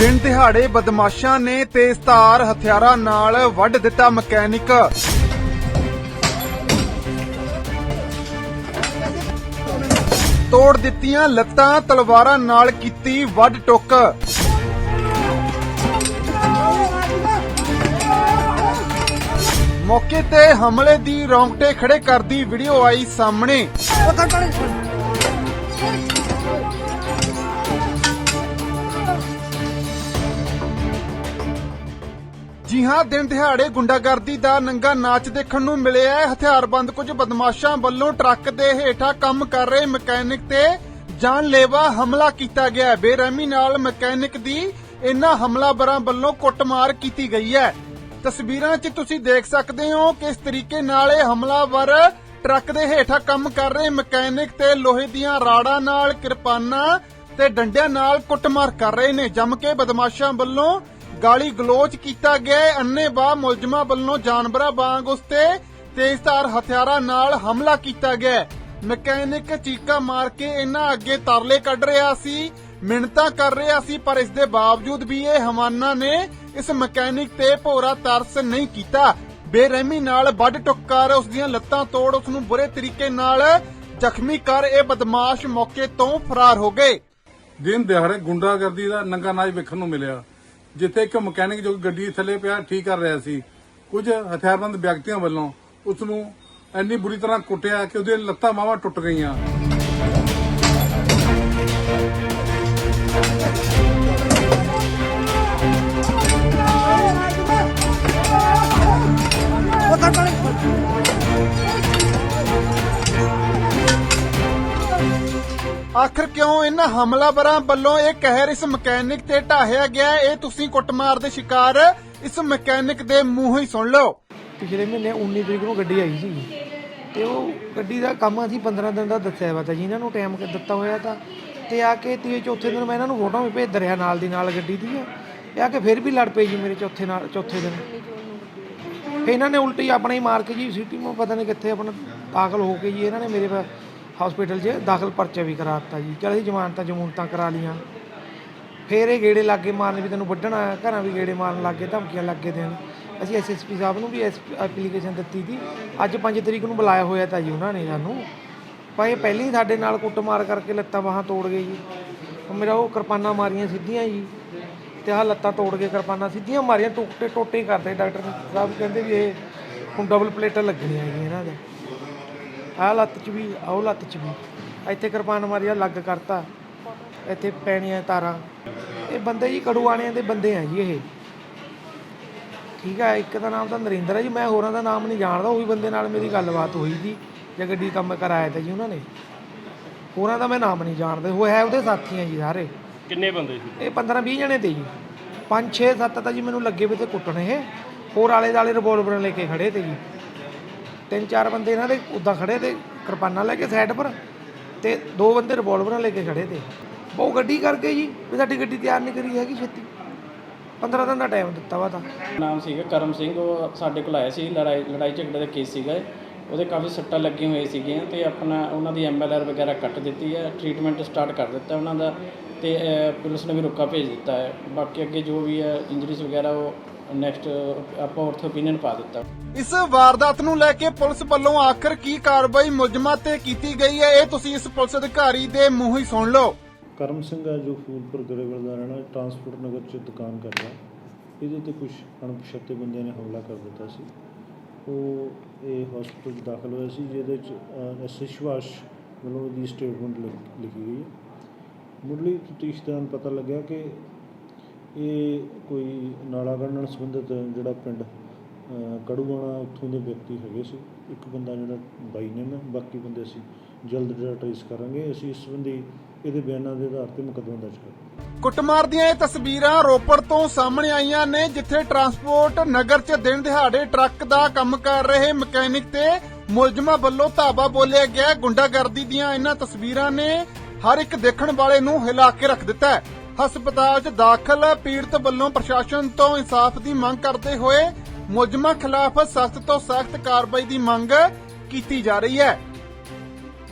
ਦਿਨ ਦਿਹਾੜੇ ਬਦਮਾਸ਼ਾਂ ਨੇ ਤੇਜ਼ਧਾਰ ਹਥਿਆਰਾਂ ਨਾਲ ਵੱਢ ਦਿੱਤਾ ਮਕੈਨਿਕ। ਤੋੜ ਦਿੱਤੀਆਂ ਲੱਤਾਂ ਤਲਵਾਰਾਂ ਨਾਲ ਕੀਤੀ ਵੱਢ ਟੁੱਕ। ਮੌਕੇ ਤੇ ਹਮਲੇ ਦੀ ਰੌਂਗਟੇ ਖੜੇ ਕਰਦੀ ਵੀਡੀਓ ਆਈ ਸਾਹਮਣੇ। ਜੀ ਹਾਂ ਦਿਨ ਦਿਹਾੜੇ ਗੁੰਡਾਗਰਦੀ ਦਾ ਨੰਗਾ ਨਾਚ ਦੇਖਣ ਨੂੰ ਮਿਲਿਆ ਹੈ, ਹਥਿਆਰਬੰਦ ਕੁਝ ਬਦਮਾਸ਼ਾਂ ਵੱਲੋਂ ਟਰੱਕ ਦੇ ਹੇਠਾਂ ਕੰਮ ਕਰ ਰਹੇ ਮਕੈਨਿਕ ਤੇ ਜਾਨਲੇਵਾ ਹਮਲਾ ਕੀਤਾ ਗਿਆ ਬੇਰਹਿਮੀ ਨਾਲ ਮਕੈਨਿਕ ਦੀ ਇਨ੍ਹਾਂ ਹਮਲਾਵਰਾਂ ਵੱਲੋਂ ਕੁੱਟਮਾਰ ਕੀਤੀ ਗਈ ਹੈ। ਤਸਵੀਰਾਂ 'ਚ ਤੁਸੀਂ ਦੇਖ ਸਕਦੇ ਹੋ ਕਿਸ ਤਰੀਕੇ ਨਾਲ ਇਹ ਹਮਲਾਵਰ ਟਰੱਕ ਦੇ ਹੇਠਾਂ ਕੰਮ ਕਰ ਰਹੇ ਮਕੈਨਿਕ ਤੇ ਲੋਹੇ ਦੀਆਂ ਰਾੜਾਂ ਨਾਲ ਕਿਰਪਾਨਾਂ ਤੇ ਡੰਡਿਆਂ ਨਾਲ ਕੁੱਟਮਾਰ ਕਰ ਰਹੇ ਨੇ। ਜੰਮ ਕੇ ਬਦਮਾਸ਼ਾਂ ਵੱਲੋਂ ਗਾਲੀ ਗਲੋਚ ਕੀਤਾ ਗਿਆ ਹੈ। ਅੰਨ੍ਹੇਵਾਹ ਮੁਲਜ਼ਮਾਂ ਵੱਲੋਂ ਜਾਨਵਰਾਂ ਵਾਂਗ ਉਸ ਤੇ ਤੇਜ਼ਧਾਰ ਹਥਿਆਰਾਂ ਨਾਲ ਹਮਲਾ ਕੀਤਾ ਗਿਆ ਮਕੈਨਿਕ ਚੀਕਾ ਮਾਰ ਕੇ ਇਹਨਾਂ ਅੱਗੇ ਤਰਲੇ ਕੱਢ ਰਿਹਾ ਸੀ, ਮਿੰਨਤਾਂ ਕਰ ਰਿਹਾ ਸੀ, ਪਰ ਇਸ ਦੇ ਬਾਵਜੂਦ ਵੀ ਇਹ ਹਵਾਨਾ ਨੇ ਇਸ ਮਕੈਨਿਕ ਤੇ ਭੋਰਾ ਤਰਸ ਨਹੀਂ ਕੀਤਾ। ਬੇਰਹਿਮੀ ਨਾਲ ਵੱਢ ਟੁੱਕਰ ਉਸ ਦੀਆਂ ਲੱਤਾਂ ਤੋੜ ਉਸ ਨੂੰ ਬੁਰੇ ਤਰੀਕੇ ਨਾਲ ਜ਼ਖਮੀ ਕਰ ਇਹ ਬਦਮਾਸ਼ ਮੌਕੇ ਤੋਂ ਫਰਾਰ ਹੋ ਗਏ। ਦਿਨ ਦਿਹਾੜੇ ਗੁੰਡਾਗਰਦੀ ਦਾ ਨੰਗਾ ਨਾਚ ਵੇਖਣ ਨੂੰ ਮਿਲਿਆ। ਜਿੱਥੇ ਇੱਕ ਮਕੈਨਿਕ ਜੋ ਗੱਡੀ ਥੱਲੇ ਪਿਆ, ਠੀਕ ਕਰ ਰਿਹਾ ਸੀ। ਕੁਝ ਹਥਿਆਰਬੰਦ ਵਿਅਕਤੀਆਂ ਵੱਲੋਂ ਉਸ ਨੂੰ ਇੰਨੀ ਬੁਰੀ ਤਰ੍ਹਾਂ ਕੁੱਟਿਆ ਕਿ ਉਹਦੀਆਂ ਲੱਤਾਂ ਮਾਵਾਂ ਟੁੱਟ ਗਈਆਂ। ਆਖਰ ਕਿਉਂ ਇਹਨਾਂ ਹਮਲਾਵਰਾਂ ਵੱਲੋਂ ਇਹ ਕਹਿਰ ਇਸ ਮਕੈਨਿਕ ਤੇ ਢਾਹਿਆ ਗਿਆ? ਇਹ ਤੁਸੀਂ ਕੁੱਟਮਾਰ ਦੇ ਸ਼ਿਕਾਰ ਇਸ ਮਕੈਨਿਕ ਦੇ ਮੂੰਹੋਂ ਹੀ ਸੁਣ ਲਓ। ਪਿਛਲੇ ਮਹੀਨੇ 19 ਤਰੀਕ ਨੂੰ ਗੱਡੀ ਆਈ ਸੀ। ਤੇ ਉਹ ਗੱਡੀ ਦਾ ਕੰਮ ਅਸੀਂ 15 ਦਿਨ ਦਾ ਦੱਸਿਆ ਵਾ ਤਾਂ ਜੀ। ਇਹਨਾਂ ਨੂੰ ਟਾਈਮ ਦਿੱਤਾ ਹੋਇਆ ਤਾਂ। ਤੇ ਆ ਕੇ ਤੀਏ ਚੌਥੇ ਦਿਨ ਮੈਂ ਇਹਨਾਂ ਨੂੰ ਫੋਟੋਆਂ ਵੀ ਭੇਜ ਦਰਿਆ ਨਾਲ ਦੀ ਨਾਲ ਗੱਡੀ ਦੀ। ਆ ਕੇ ਫਿਰ ਵੀ ਲੜ ਪਈ ਜੀ ਮੇਰੇ ਚੌਥੇ ਨਾਲ, ਚੌਥੇ ਦਿਨ। ਇਹਨਾਂ ਨੇ ਉਲਟੀ ਆਪਣੇ ਹੀ ਮਾਰ ਕੇ ਜੀ, ਸਿਟੀ ਨੂੰ ਪਤਾ ਨਹੀਂ ਕਿੱਥੇ ਆਪਣਾ ਦਾਖਲ ਹੋ ਕੇ ਜੀ। ਇਹਨਾਂ ਨੇ ਮੇਰੇ ਹਸਪੀਟਲ 'ਚ ਦਾਖਲ ਪਰਚਾ ਵੀ ਕਰਾ ਦਿੱਤਾ ਜੀ। ਚਲ ਅਸੀਂ ਜ਼ਮਾਨਤਾਂ ਜਮੂਨਤਾਂ ਕਰਾ ਲੀਆਂ ਫੇਰ ਇਹ ਗੇੜੇ ਲਾਗੇ ਮਾਰਨ ਵੀ ਤੈਨੂੰ ਵੱਢਣਾ ਘਰਾਂ ਵੀ ਗੇੜੇ ਮਾਰਨ ਲੱਗੇ, ਧਮਕੀਆਂ ਲੱਗੇ ਦੇਣ। ਅਸੀਂ ਐਸਐਸਪੀ ਸਾਹਿਬ ਨੂੰ ਵੀ ਐਪਲੀਕੇਸ਼ਨ ਦਿੱਤੀ ਸੀ। ਅੱਜ 5 ਤਰੀਕ ਨੂੰ ਬੁਲਾਇਆ ਹੋਇਆ ਤਾਂ ਜੀ ਉਹਨਾਂ ਨੇ ਸਾਨੂੰ। ਪਰ ਇਹ ਪਹਿਲਾਂ ਹੀ ਸਾਡੇ ਨਾਲ ਕੁੱਟਮਾਰ ਕਰਕੇ ਲੱਤਾਂ ਬਾਹਾਂ ਤੋੜ ਗਏ ਜੀ। ਮੇਰਾ ਉਹ ਕਿਰਪਾਨਾਂ ਮਾਰੀਆਂ ਸਿੱਧੀਆਂ ਜੀ। ਤੇ ਆਹ ਲੱਤਾਂ ਤੋੜ ਕੇ ਕਿਰਪਾਨਾਂ ਸਿੱਧੀਆਂ ਮਾਰੀਆਂ। ਟੋਟੇ ਟੋਟੇ ਕਰਦੇ ਡਾਕਟਰ ਸਾਹਿਬ ਕਹਿੰਦੇ ਵੀ ਇਹ ਹੁਣ ਡਬਲ ਪਲੇਟਾਂ ਲੱਗਣੀਆਂ ਹੈਗੀਆਂ ਇਹਨਾਂ ਦੇ। ਆਹ ਲੱਤ 'ਚ ਵੀ ਆਹ ਉਹ ਲੱਤ 'ਚ ਵੀ। ਇੱਥੇ ਕਿਰਪਾਨ ਮਾਰੀਆ ਲੱਗ ਕਰਤਾ। ਇੱਥੇ ਪੈਣੀਆਂ ਤਾਰਾਂ। ਇਹ ਬੰਦੇ ਜੀ ਕੜੂਆਣਿਆਂ ਦੇ ਬੰਦੇ ਆ ਜੀ ਇਹ। ਠੀਕ ਆ ਇੱਕ ਦਾ ਨਾਮ ਤਾਂ ਨਰਿੰਦਰ ਹੈ ਜੀ ਮੈਂ ਹੋਰਾਂ ਦਾ ਨਾਮ ਨਹੀਂ ਜਾਣਦਾ ਉਹ ਬੰਦੇ ਨਾਲ ਮੇਰੀ ਗੱਲਬਾਤ ਹੋਈ ਸੀ ਜੇ ਗੱਡੀ ਕੰਮ ਕਰਾਇਆ ਤਾਂ ਜੀ ਉਹਨਾਂ ਨੇ। ਹੋਰਾਂ ਦਾ ਮੈਂ ਨਾਮ ਨਹੀਂ ਜਾਣਦਾ ਉਹ ਹੈ ਉਹਦੇ ਸਾਥੀ ਆ ਜੀ ਸਾਰੇ। ਕਿੰਨੇ ਬੰਦੇ ਸੀ? ਇਹ 15 20 ਜਣੇ ਤੇ ਜੀ। 5 6 7 ਤਾਂ ਜੀ ਮੈਨੂੰ ਲੱਗੇ ਵੀ ਤੇ ਕੁੱਟਣ ਇਹ। ਹੋਰ ਆਲੇ ਦਾਲੇ ਰਿਵੋਲਵਰ ਲੈ ਕੇ ਖੜੇ ਤੇ ਜੀ। ਤਿੰਨ ਚਾਰ ਬੰਦੇ ਇਹਨਾਂ ਦੇ ਉਦਾਂ ਖੜੇ ਤੇ ਕਿਰਪਾਨਾਂ ਲੈ ਕੇ ਸਾਈਡ ਪਰ ਤੇ ਦੋ ਬੰਦੇ ਰਿਵਾਲਵਰਾਂ ਲੈ ਕੇ ਖੜੇ ਤੇ। ਬਹੁ ਗੱਡੀ ਕਰਕੇ ਜੀ, ਵੀ ਸਾਡੀ ਗੱਡੀ ਤਿਆਰ ਨਹੀਂ ਕਰੀ ਹੈਗੀ ਛੇਤੀ। 15 ਦਿਨ ਦਾ ਟਾਈਮ ਦਿੱਤਾ ਵਾ ਤਾਂ। ਨਾਮ ਸੀਗਾ ਕਰਮ ਸਿੰਘ, ਉਹ ਸਾਡੇ ਕੋਲ ਆਇਆ ਸੀ, ਲੜਾਈ ਲੜਾਈ ਝਗੜੇ ਦਾ ਕੇਸ ਸੀਗਾ ਉਹਦੇ ਕਾਫੀ ਸੱਟਾਂ ਲੱਗੀਆਂ ਹੋਈਆਂ ਸੀਗੀਆਂ ਤੇ ਆਪਣਾ ਉਹਨਾਂ ਦੀ ਐਮਐਲਆਰ ਵਗੈਰਾ ਕੱਟ ਦਿੱਤੀ ਹੈ ਟ੍ਰੀਟਮੈਂਟ ਸਟਾਰਟ ਕਰ ਦਿੱਤਾ ਉਹਨਾਂ ਦਾ ਤੇ ਪੁਲਿਸ ਨੇ ਵੀ ਰੁਕਾ ਭੇਜ ਦਿੱਤਾ ਹੈ। ਬਾਕੀ ਅੱਗੇ ਜੋ ਵੀ ਹੈ ਇੰਜਰੀਜ਼ ਵਗੈਰਾ ਉਹ ਨੈਕਸਟ ਆਪਾਂ ਔਰਥੋ opinion ਪਾ ਦਿੱਤਾ। ਇਸ ਵਾਰਦਾਤ ਨੂੰ ਲੈ ਕੇ ਪੁਲਿਸ ਵੱਲੋਂ ਆਖਰ ਕੀ ਕਾਰਵਾਈ ਮੁਲਜ਼ਮਾਂ ਤੇ ਕੀਤੀ ਗਈ ਹੈ ਇਹ ਤੁਸੀਂ ਇਸ ਪੁਲਿਸ ਅਧਿਕਾਰੀ ਦੇ ਮੂੰਹੋਂ ਹੀ ਸੁਣ ਲਓ। ਕਰਮ ਸਿੰਘ ਹੈ ਜੋ ਫੂਲਪੁਰ ਗਰੇਵਾਲ ਦਾ ਰਹਿਣਾ ਟਰਾਂਸਪੋਰਟ ਨਗਰ 'ਚ ਦੁਕਾਨ ਕਰਦਾ ਇਹਦੇ ਤੇ ਕੁਝ ਅਣਪਛਾਤੇ ਬੰਦਿਆਂ ਨੇ ਹਮਲਾ ਕਰ ਦਿੱਤਾ ਸੀ। ਉਹ ਇਹ ਹਸਪੀਟਲ 'ਚ ਦਾਖਲ ਹੋਇਆ ਸੀ ਜਿਹਦੇ 'ਚ ਐਸ ਵਿਸ਼ਵਾਸ ਵੱਲੋਂ ਦੀ ਸਟੇਟਮੈਂਟ ਲਿਖੀ ਗਈ ਹੈ। ਮੁੱਢਲੀ ਤਫਤੀਸ਼ ਦੌਰਾਨ ਪਤਾ ਲੱਗਿਆ ਕਿ ਇਹ ਕੋਈ ਨਾਲਾ ਨਾਲ ਸੰਬੰਧਿਤ ਜਿਹੜਾ ਪਿੰਡ ਕੜੂਆਣਾ ਉੱਥੋਂ ਦੇ ਵਿਅਕਤੀ ਹੈਗੇ ਸੀ। ਇੱਕ ਬੰਦਾ ਜਿਹੜਾ ਬਾਈ ਨੇ ਨਾ, ਬਾਕੀ ਬੰਦੇ ਅਸੀਂ ਜਲਦ ਜਿਹੜਾ ਟ੍ਰੇਸ ਕਰਾਂਗੇ। ਅਸੀਂ ਇਸ ਸੰਬੰਧੀ ਇਹਦੇ ਬਿਆਨਾਂ ਦੇ ਆਧਾਰ ਤੇ ਮੁਕੱਦਮਾ ਦਰਜ ਕਰਾਂਗੇ। ਕੁੱਟਮਾਰ ਦੀਆਂ ਇਹ ਤਸਵੀਰਾਂ ਰੋਪੜ ਤੋਂ ਸਾਹਮਣੇ ਆਈਆਂ ਨੇ, ਜਿੱਥੇ ਟਰਾਂਸਪੋਰਟ ਨਗਰ 'ਚ ਦਿਨ ਦਿਹਾੜੇ ਟਰੱਕ ਦਾ ਕੰਮ ਕਰ ਰਹੇ ਮਕੈਨਿਕ ਤੇ ਮੁਲਜ਼ਮਾਂ ਵੱਲੋਂ ਧਾਵਾ ਬੋਲਿਆ ਗਿਆ। ਗੁੰਡਾਗਰਦੀ ਦੀਆਂ ਇਹਨਾਂ ਤਸਵੀਰਾਂ ਨੇ ਹਰ ਇੱਕ ਦੇਖਣ ਵਾਲੇ ਨੂੰ ਹਿਲਾ ਕੇ ਰੱਖ ਦਿੱਤਾ ਹੈ। ਹਸਪਤਾਲ 'ਚ ਦਾਖਲ ਪੀੜਤ ਵੱਲੋਂ ਪ੍ਰਸ਼ਾਸਨ ਤੋਂ ਇਨਸਾਫ ਦੀ ਮੰਗ ਕਰਦੇ ਹੋਏ ਮੁਲਜ਼ਮਾਂ ਖਿਲਾਫ ਸਖਤ ਤੋਂ ਸਖਤ ਕਾਰਵਾਈ ਦੀ ਮੰਗ ਕੀਤੀ ਜਾ ਰਹੀ ਹੈ।